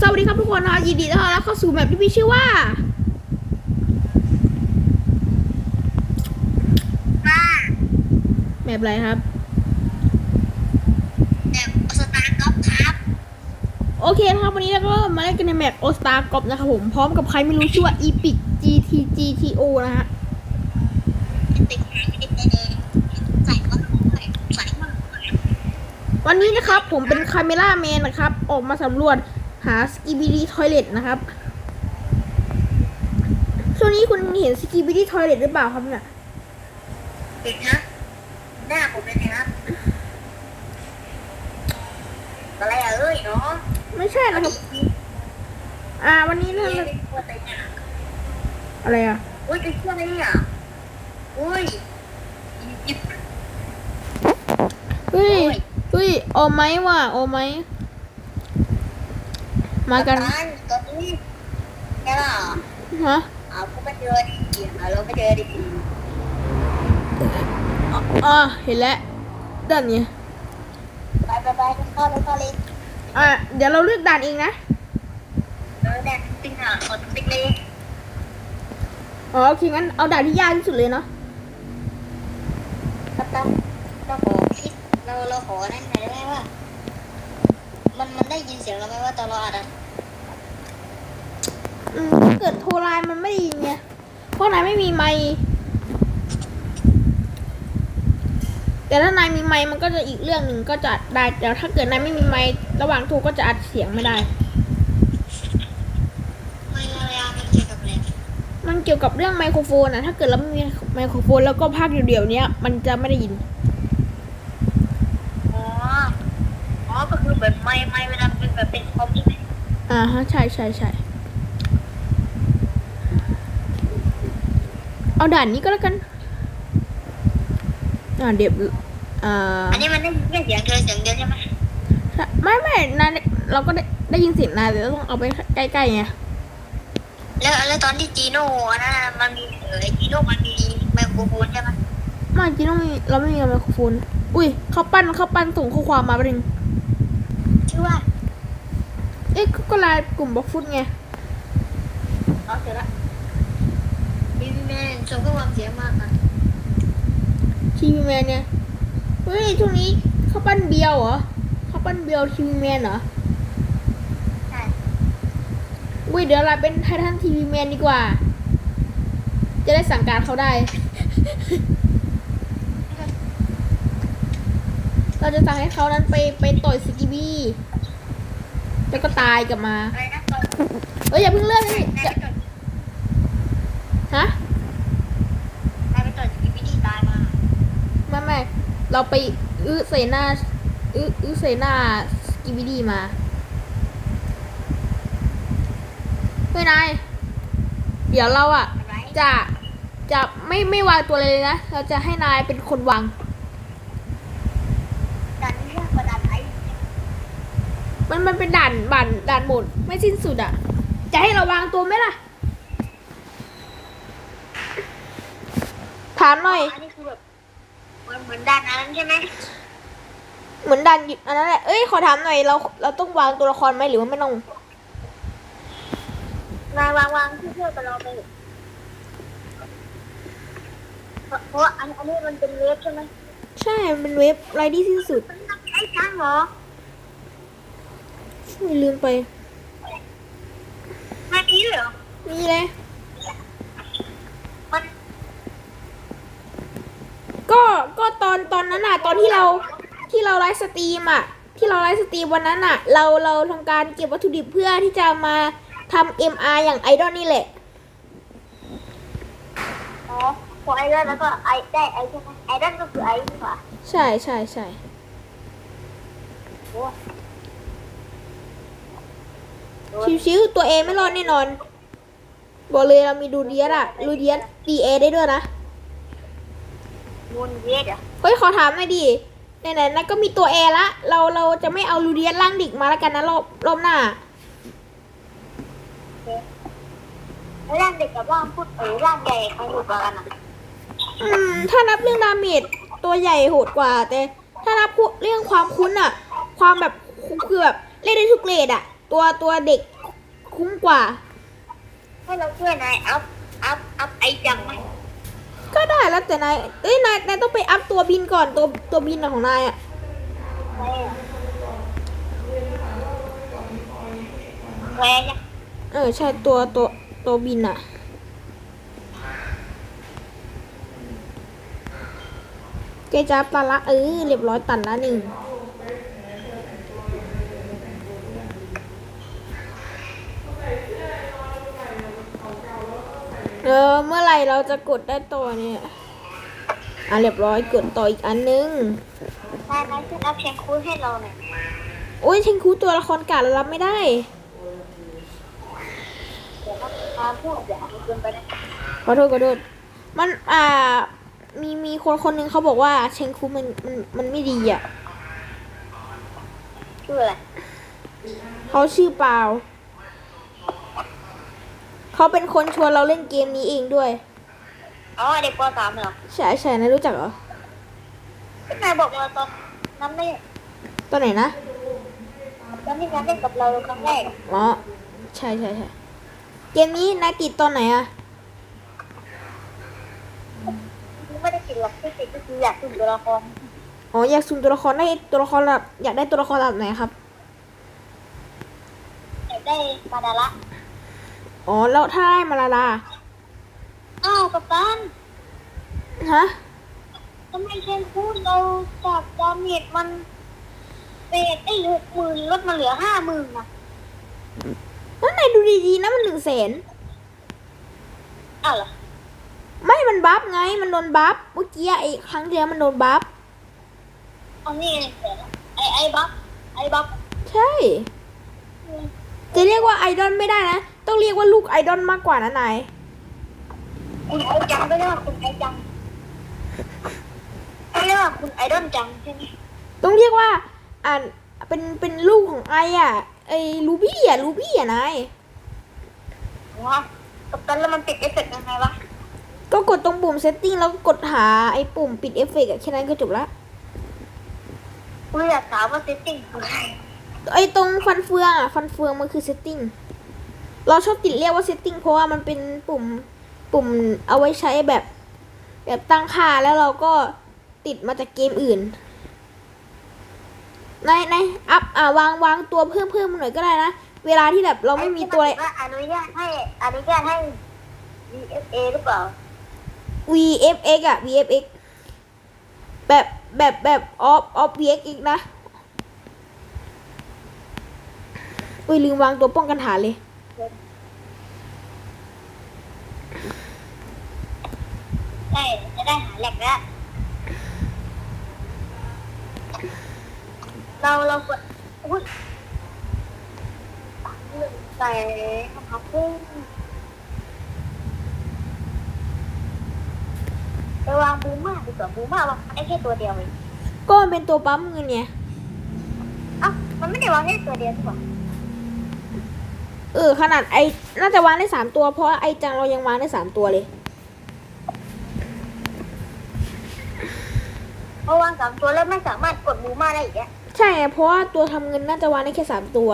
สวัสดีครับทุกคนนะยินดีต้อนรับเข้าสู่แมปที่มีชื่อว่าว่าแมปอะไรครับแบบสตาร์ก๊อฟครับ โอเคนะครับวันนี้เราก็มาเล่นกันในแมปโอสตาร์กอบนะครับผมพร้อมกับใครไม่รู้ชื่อว่า Epic GTGTO นะฮะติดหางติดแดงใส่ก็ใส่ใส่มาวันนี้นะครับผมเป็นคาเมล่าแมนนะครับ ออกมาสำรวจ หาสกีบิดี้ทอยเลตนะครับช่วงนี้คุณเห็นสกีบิดี้ทอยเลตหรือเปล่าครับเนี่ยติดนะหน้าผมเป็นไงครับอะไรอะเอ้ยเนาะไม่ใช่นะครับ อ่า วันนี้เรานี่จะเป็นตัวแต่งอะอะไรอะอุ้ยเป็นเครื่องอะไรเนี่ยอุ้ยหยิบเฮ้ยเฮ้ยโอไหมว่ะโอไหม มากันตัวนี้แค่ล่ะฮะเอาก็ไม่เจอดิเอาเราไม่เจอดิอ๋ออ๋อเห็นแล้วด้านนี้ไปไปไปเข้าเลยเข้าเลยอะเดี๋ยวเราเลือกด่านเองนะเออแดดติ๊งอะขอติ๊งเลยอ๋อโอเคงั้นเอาด่านที่ยากที่สุดเลยเนาะครับครับเราขอคิดเราเราขอนั่นหน่อยได้ไหมว่า มันมันได้ยินเสียงเราไหมว่าตอนเราอัดอะอืมถ้าเกิดโทรไลน์มันไม่ได้ยินไงเพราะนายไม่มีไมค์แต่ถ้านายมีไมค์มันก็จะอีกเรื่องหนึ่งก็จะได้แต่ถ้าเกิดนายไม่มีไมค์ระหว่างโทรก็จะอัดเสียงไม่ได้ ไม่อะไรอะมันเกี่ยวกับอะไรมันเกี่ยวกับเรื่องไมโครโฟนนะถ้าเกิดเราไม่มีไมโครโฟนแล้วก็พากเดี่ยวๆเนี้ยมันจะไม่ได้ยิน อ๋ออ๋อก็คือ แบบไม่ไม่เวลาเป็นแบบเป็นคอมใช่ไหมอ่าฮะใช่ใช่ใช่เอาด่านนี้ก็แล้วกันอ่าเดี๋ยวอ่าอันนี้มันได้ยินแค่เสียงเธอเสียงเดียวใช่ไหมไม่ไม่นายเราก็ได้ได้ยินเสียงนายแต่เราต้องเอาไปใกล้ๆไงแล้วแล้วตอนที่จีโน่อันนั้นน่ะมันมีเออไอ้จีโน่มันมีไมโครโฟนใช่ไหมไม่จริงต้องมีเราไม่มีไมโครโฟนอุ้ยเขาปั้นเขาปั้นส่งข้อความมาประเด็นชื่อ ว่าเอ๊ะก็ก็ไลน์กลุ่มบล็อกฟุตไงเอาเสร็จละพี่แม่ส่งข้อความเสียงมากอะทีวีแมนเนี่ยเฮ้ยช่วงนี้เขาปั้นเบียวเหรอเขาปั้นเบียวทีวีแมนเหรอใช่อุ้ยเดี๋ยวเราเป็นไททันทีวีแมนดีกว่า จะได้สั่งการเขาได้ เราจะสั่งให้เขานั้นไปไปต่อยสกิบี้ แล้วก็ตายกลับมา อะไรนะตอนเอ้ยอย่าเพิ่งเลือกนี่นายอย่าไปต่อยฮะนายไปต่อยสกิปปี้ตายมาไม่ไม่เราไปอื้อใส่หน้าอื้ออื้อใส่หน้าสกิบิดี้มาเฮ้ยนายเดี๋ยวเราอะอะไรจะจะไม่ไม่วางตัวเลยนะ เราจะให้นายเป็นคนวาง ดันเรื่องกระดานไอ้ มันมันเป็นด่านบันด่านหมดไม่สิ้นสุดอะจะให้เราวางตัวไหมล่ะ ถามหน่อย อันนี้คือแบบเหมือนเหมือนดันอันนั้นใช่ไหมเหมือนด่านหยุดอันนั้นแหละ เอ้ย ขอถามหน่อย เรา เราต้องวางตัวละครไหมหรือว่าไม่ต้อง วางวางวางเพื่อๆไปรอไปเพราะเพราะว่าอันอันนี้มันเป็นเวฟใช่ไหม ใช่ มันเป็นเว็บไรที่สิ้นสุด มันทำไอ้ช้างเหรอไม่ ลืมไปมานี้เหรอ มีเลยมันก็ก็ตอนตอนนั้นอะตอนที่เราที่เราไลฟ์สตรีมอะที่เราไลฟ์สตรีมวันนั้นอะเราเราทำการเก็บวัตถุดิบเพื่อที่จะมาทำ MR อย่างไอดอลนี่แหละ อ๋อพอไอ้ด้านแล้วก็ไอ้ได้ไอ้ใช่ไหมไอ้ด้านก็คือไอ้นี่หว่าใช่ใช่ใช่โอ้โดน ชิวๆตัวเองไม่รอดแน่นอน บอกเลยเรามีดูเดียสอะดูเดียสดีเอได้ด้วยนะมูนเวทอะเฮ้ยขอถามหน่อยดิไหนๆนั่นก็มีตัวเอละ เราเราจะไม่เอาลูเดียสร่างดิกมาแล้วกันนะรอบรอบหน้าแล้วร่างเด็กกับร่างพูดเออร่างใหญ่ใครถูกกว่ากันอะอืม ถ้านับเรื่องดาเมจตัวใหญ่โหดกว่า แต่ ถ้านับเรื่องความคุ้นอะความแบบคือแบบเล่นได้ทุกเลดอะ ตัวตัวเด็กคุ้มกว่า ให้เราช่วยนายอัพอัพอัพไอจังไหมก็ได้แล้วแต่นายเอ้ยนายนายต้องไปอัพตัวบินก่อนตัวตัวบินน่ะของนายอะไม่อะแหวนยังเออใช่ตัวตัวตัวบินอะเกจับตันละเออเรียบร้อยตันละหนึ่ง ออเมื่อไหร่เราจะกดได้ตัวเนี่ยอะเรียบร้อยกดต่ออีกอันนึงนายนายช่วยอัพเชนคูดให้เราหน่อยโอ้ยเชงคูตัวละครกาดเรารับไม่ได้เดี๋ยวเรามาพูดอย่าเกินไปนะขอโทษขอโทษมันอ่ามีมีคนคนหนึ่งเขาบอกว่าเชงคูมันมันมันไม่ดีอะชื่ออะไรเขาชื่อเปล่า เขาเป็นคนชวนเราเล่นเกมนี้เองด้วย อ๋อเด็กป .3 เหรอใช่ใช่นะรู้จักเหรอนายบอกเราตอนนั้นไม่ตัวไหนนะ ตอนที่นายเล่นกับเราครั้งแรกอะอ๋อ ใช่ใช่ใช่เกมนี้นายติดตอนไหนอะไม่ได้ติดหรอกที่ติดก็คืออยากสุ่มตัวละครอ๋ออยากสุ่มตัวละครได้ตัวละครระดับอยากได้ตัวละครระดับไหนครับ อยากได้มาดาระ อ๋อแล้วถ้าได้มาลาลาอ้าวกัปตันฮะทำไมเชนคูดเราจากดาเมจมันเป็นไอ้หกหมื่นลดมาเหลือห้าหมื่นนะนั่นนายดูดีๆนะมันหนึ่งแสนอ้าวเหรอไม่มันบัฟไงมันโดนบัฟเมื่อกี้ไอ้ครั้งที่แล้วมันโดนบัฟเอานี่ไงเสร็จแล้วไอ้ไอ้บัฟไอ้บัฟใช่ จะเรียกว่าไอดอลไม่ได้นะ ต้องเรียกว่าลูกไอดอลมากกว่านะนายคุณไอจังก็เรียกว่าคุณไอจังเขาเรียกว่าคุณไอดอลจังใช่ไหมต้องเรียกว่า อ่านเป็นเป็นลูกของไออะไอลูบี้อะลูบี้อะนายว้ากัปตันแล้วมันติดเอฟเฟกต์ยังไงวะก็กดตรงปุ่ม setting แล้วก็กดหาไอปุ่มปิดเอฟเฟกต์อะแค่นั้นก็จบละคุณอยากถามว่าเซตติ้งคืออะไรไอตรงฟันเฟืองอะฟันเฟืองมันคือ setting เราชอบติดเรียกว่า setting เพราะว่ามันเป็นปุ่มปุ่มเอาไว้ใช้แบบแบบตั้งค่าแล้วเราก็ติดมาจากเกมอื่นในในอัพอ่าวางวางตัวเพิ่มเพิ่มมาหน่อยก็ได้นะ เวลาที่แบบเราไม่มีตัวไอ้ที่นบอกว่าอนุญาตให้อนุญาตให้ VFA หรือเปล่า VFX อะ VFX แบบแบบแบบ off off VFX นะ อุ้ยลืมวางตัวป้องกันฐานเลย ใช่จะได้หาแหลกแล้วเราเรากดอุ้ยใส่คำพับพุ่งไปวางบูม่าดีกว่าบูม่าวางได้แค่ตัวเดียวเองก็มันเป็นตัวปั๊มเงินไงเอ้ามันไม่ได้วางแค่ตัวเดียวใช่ปะเออขนาดไอน่าจะวางได้สามตัวเพราะไอจังเรายังวางได้สามตัวเลย พอวางสามตัวแล้วไม่สามารถกดบูมาได้อีกแล้วใช่ไงเพราะว่าตัวทำเงินน่าจะวางได้แค่สามตัว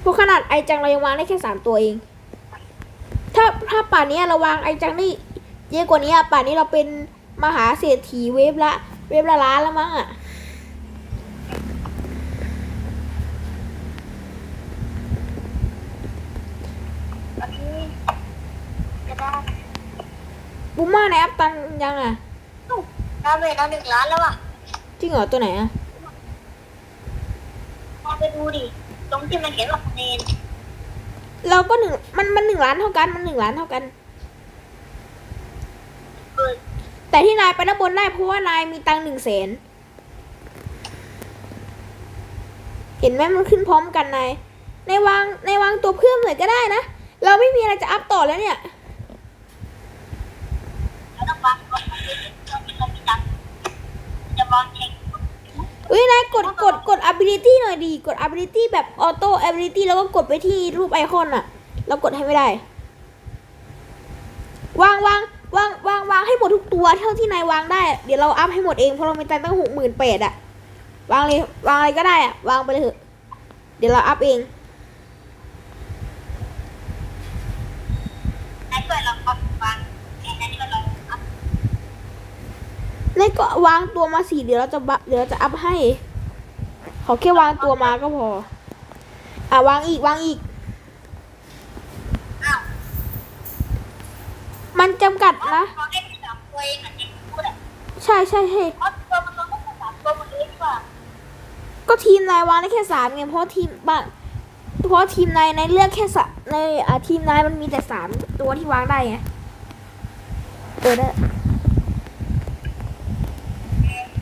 เพราะขนาดไอจังเรายังวางได้แค่สามตัวเอง ถ้าถ้าป่านนี้เราวางไอจังได้เยอะกว่านี้ป่านนี้เราเป็นมหาเศรษฐีเวฟละเวฟละล้านแล้วมั้งอะ ตอนนี้จะได้ บู ม่าในอัพตันยังอะดาเมจเราหนึ่งล้านแล้วอะจริงเหรอตัวไหนอะลองไปดูดิ ตรงที่มันเขียนว่าคะแนนเราก็หนึ่งมันมันหนึ่งล้านเท่ากันมันหนึ่งล้านเท่ากัน เออแต่ที่นายไปด้านบนได้เพราะว่านายมีตังค์หนึ่งแสนเห็นไหมมันขึ้นพร้อมกันนายในวางในวางตัวเพิ่มหน่อยก็ได้นะ เราไม่มีอะไรจะอัพต่อแล้วเนี่ย เราต้องวางก่อนเรามีเรามีตังค์จะวางเช็คเฮ้ยนายกดกดกด ability หน่อยดี กด ability แบบ auto ability แล้วก็กดไปที่รูปไอคอนอะเรากดให้ไม่ได้ วางวางวางวางวางให้หมดทุกตัวเท่าที่นายวางได้ เดี๋ยวเราอัพให้หมดเอง เพราะเรามีตังตั้งหกหมื่นแปดอะวางเลยวางอะไรก็ได้อะวางไปเลยเถอะ เดี๋ยวเราอัพเองนายช่วยเราเอาวางนายช่วยเราเอา นี่ก็วางตัวมาสิเดี๋ยวเราจะบะเดี๋ยวเราจะอัพให้ ขอแค่วางตัวมาก็พอ อะวางอีกวางอีกอ้าวมันจำกัดนะเขาให้สามตัวเองอะเองพูดอะใช่ใช่ใช่เพราะตัวมันต้องเป็นสามตัวหมดเลยดีกว่าก็ทีมนายวางได้แค่สามไงเพราะทีมบ้างเพราะทีมนายนายเลือกแค่สะในอะทีมนายมันมีแต่สามตัวที่วางได้ไงเออได้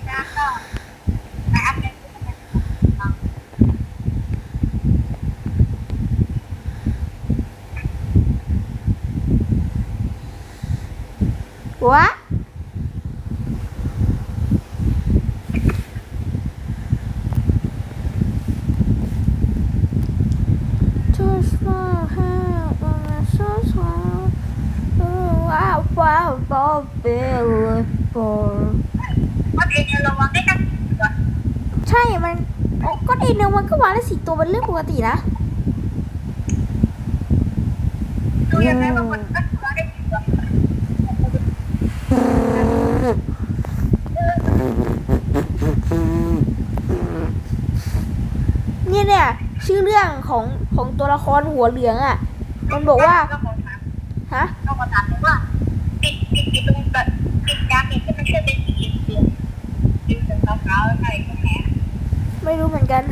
แล้วก็ไปอัพเดทที่มันเป็น วะ Just for her, wanna so small. Wow, wow, wow, beautiful. ว่าเองเราวางได้แค่สี่ตัวใช่ มันโอ้ก็เองเนยมันก็วางได้สี่ตัวเป็นเรื่องปกตินะดูยังไงว่ามันก็วางได้สี่ตัว เนี่ยเนี่ยชื่อเรื่องของของตัวละครหัวเหลืองอะ มันบอกว่าก็ขอถามฮะก็ขอถามว่าปิดปิดปิดตรงแบบปิดดาเมจที่มันช่วยเป็นสีเหลืองสีเหลืองขาวๆอะไรก็แพ้ไม่รู้เหมือนกัน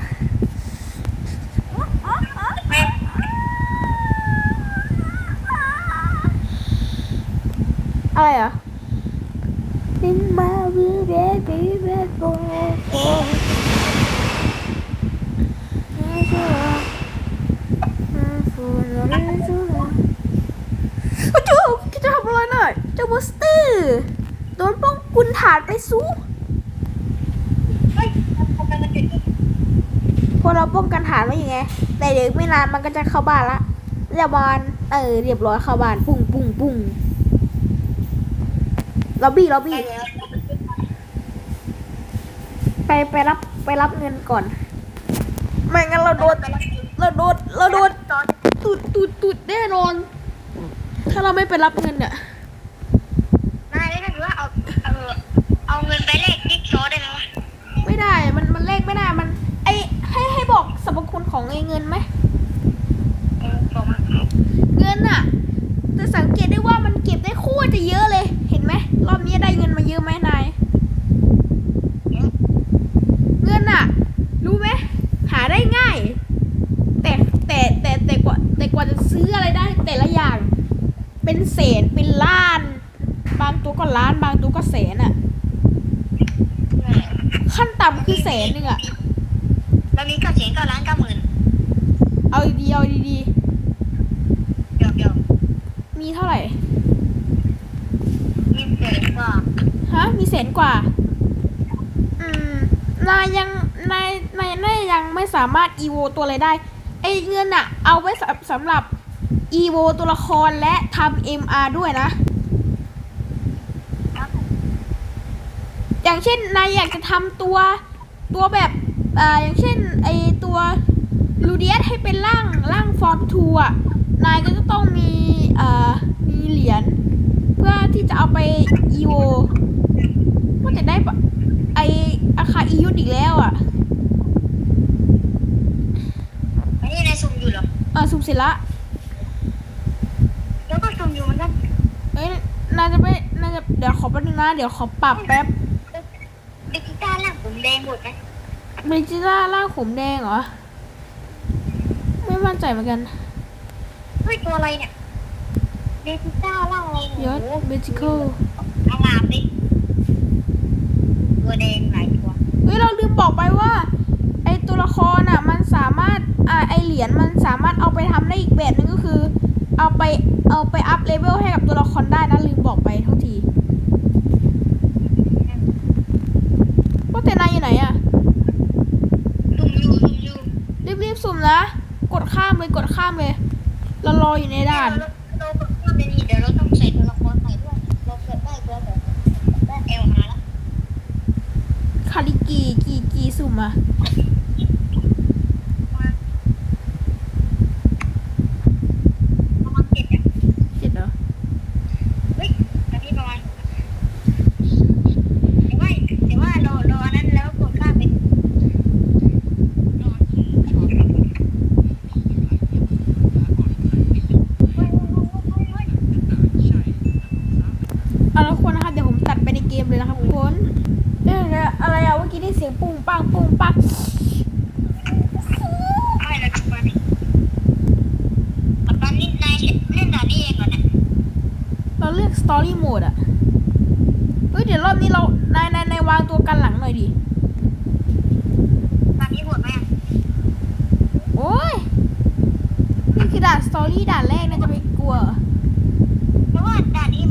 แม่อะไรอะ In my room, baby, baby, boy, boy. เจ้าจะทำอะไรหน่อยเจ้าบูสเตอร์โดน ป้องกุนฐานไปสู้เฮ้ยทำไมมันจุดนี้พวกเราป้องกันฐานไว้ยังไง แต่เดี๋ยวไม่นานมันก็จะเข้าบ้านละเรียบร้อยเออเรียบร้อยเข้าบ้านปุ้งปุ้งปุ้งล็อบบี้ล็อบบี้ไปไปรับไปรับเงินก่อน ไม่งั้นเราโดนเราโดนเราโดนตอนตุดตุดตุดแน่นอน ถ้าเราไม่ไปรับเงินเนี่ยนายได้ถือว่าเอาเออ เอาเงินไปเลขจิ๊กซอว์ได้ไหมวะไม่ได้ มันมันเลขไม่ได้ มันไอให้ให้บอกสรรพคุณของไอเงินไหม เออบอกมาเงินอะแต่สังเกตได้ว่ามันเก็บได้โคตรจะเยอะเลย เห็นไหม รอบนี้ได้เงินมาเยอะไหมนาย เงินอะรู้ไหม หาได้ง่าย แต่แต่แต่แต่กว่าแต่กว่าจะซื้ออะไรได้ แต่ละอย่าง เป็นแสนเป็นล้าน บางตัวก็ล้าน บางตัวก็แสนอะ ขั้นต่ำคือแสนหนึ่งอะแล้วนี้ก็เสียงก็ล้านเก้าหมื่นเอาดีๆเอาดีเดี๋ยวเดี๋ยวๆมีเท่าไหร่ยี่สิบเอ็ดก็ฮะ มีแสนกว่า อืม นายยัง นาย นายนายยังไม่สามารถอีโวตัวอะไรได้ ไอ้เงินอะเอาไว้สำสำหรับอีโวตัวละครและทำ MR ด้วยนะ อย่างเช่นนายอยากจะทำตัวตัวแบบอ่าอย่างเช่นไอตัวลูเดียสให้เป็นร่างร่างฟอร์มทูอะนายก็จะต้องมีอ่ามีเหรียญเพื่อที่จะเอาไปอีโวว่าแต่ได้ปะไออาคาอียุดอีกแล้วอะอันนี้นายซุ่มอยู่เหรอเออสุมเสร็จละแล้วก็ซุ่มอยู่เหมือนกันเอ้ยนายจะไปนายจะเดี๋ยวขอแป๊บนึงนะ เดี๋ยวขอปรับแป๊บ ดิจิตอลล่างผมแดงหมดไหมเบจิต้าร่างผมแดงเหรอ ไม่มั่นใจเหมือนกันเฮ้ยตัวอะไรเนี่ยดิจิตอลล่างอะไรยเนี่ยศโอ้โหเบจิเคิลเอางามดิตัวแดงหลายตัวเฮ้ยเราลืมบอกไปว่า ไอตัวละครอะ มันสามารถอ่าไอเหรียญมันสามารถเอาไปทำได้อีกแบบหนึงก็คือ เอาไปเอาไปอัพเลเวลให้กับตัวละครได้นะลืมบอกไปเท่าทีว่าแต่นายอยู่ไหนอะซุ่มอยู่ซุ่มอยู่รีบๆสุ่มนะ กดข้ามเลยกดข้ามเลยเรารออยู่ในด่าน เราเราเปิดข้ามเดี๋ยวนี้เดี๋ยวเราต้องใส่ตัวละครใหม่ด้วยเราเกิดได้ตัวแบบได้เอลมาแล้วใครขาดอีกกี่กี่กี่สุ่มอะประมาณเจ็ดอะ เจ็ดเหรอ เฮ้ยตอนนี้ประมาณแต่ว่าแต่ว่าโลโลอันนั้นแล้วกดข้ามเป็นเฮ้ยเฮ้ยเฮ้ยเฮ้ย เอาละทุกคนนะครับเดี๋ยวผมตัดไปในเกมเลยนะครับทุกคนเอ๊ะอะไรอะเมื่อกี้ได้เสียงปุ้งปังปุ้งปังไม่ละทุกคนนี่ตอนนี้นายเล่นด่านนี้เองเหรอเนี่ยเราเลือกสตอรี่โหมดอะเฮ้ยเดี๋ยวรอบนี้เรานายนายนายวางตัวกันหลังหน่อยดิด่านนี้โหดไหมอะโอ้ยนี่คือด่านสตอรี่ด่านแรกน่าจะไปกลัวเหรอเพราะว่าด่านนี้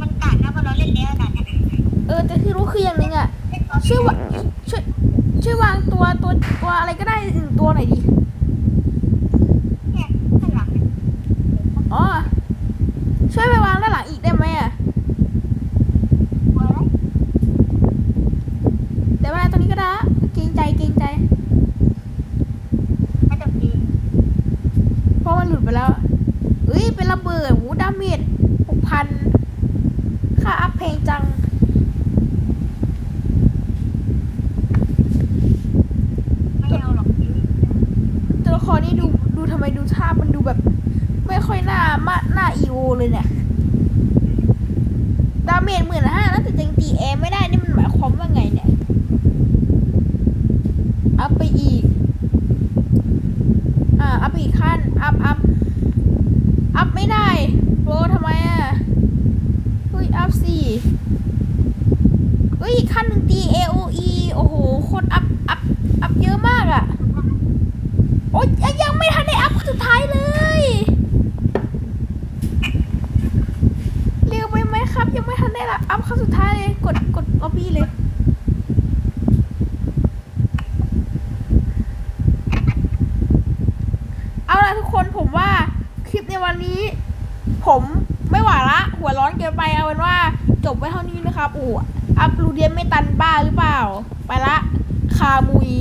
รู้คืออย่างหนึ่งอะเล่นตอนช่วยวะช่วยช่วยวางตัวตัวตัวอะไรก็ได้หนึ่งตัวหน่อยดิเนี่ยข้างหลังเนี่ยอ๋อ ช่วยไปวางด้านหลังอีกได้ไหมอะ หัวอะไร เดี๋ยวมาตรงนี้ก็ได้เกรงใจเกรงใจ ไม่ต้องดี เพราะมันหลุดไปแล้วเอ้ย เป็นระเบิดหูดาเมจหกพัน ค่าอัพเพลงจัง ไม่เอาหรอก ตัวละครนี่ดูดูทำไมดูท่ามันดูแบบ ไม่ค่อยน่ามาหน้าอีโอเลยเนี่ยดาเมจหมื่นห้าแล้วแต่ยังตีแอไม่ได้นี่มันหมายความว่าไงเนี่ยอัพไปอีกอ่าอัพอีกขั้นอัพอัพอัพไม่ได้โบรทำไมอะเฮ้ยอัพสี่เฮ้ยขั้นหนึ่งตี AOE โอ้โหโคตรอัพอัพอัพเยอะมากอะ โอ๊ยยังยังไม่ทันได้อัพสุดท้ายเลย เร็วไปไหมครับ ยังไม่ทันได้ละอัพขั้นสุดท้ายเลย กดกดล็อบบี้เลย เอาละทุกคนผมว่าคลิปในวันนี้ ผมไม่ไหวละ หัวร้อนเกินไปเอาเป็นว่าจบไว้เท่านี้นะครับอูอัพรูเดียนไม่ตันบ้าหรือเปล่า ไปละ คามุย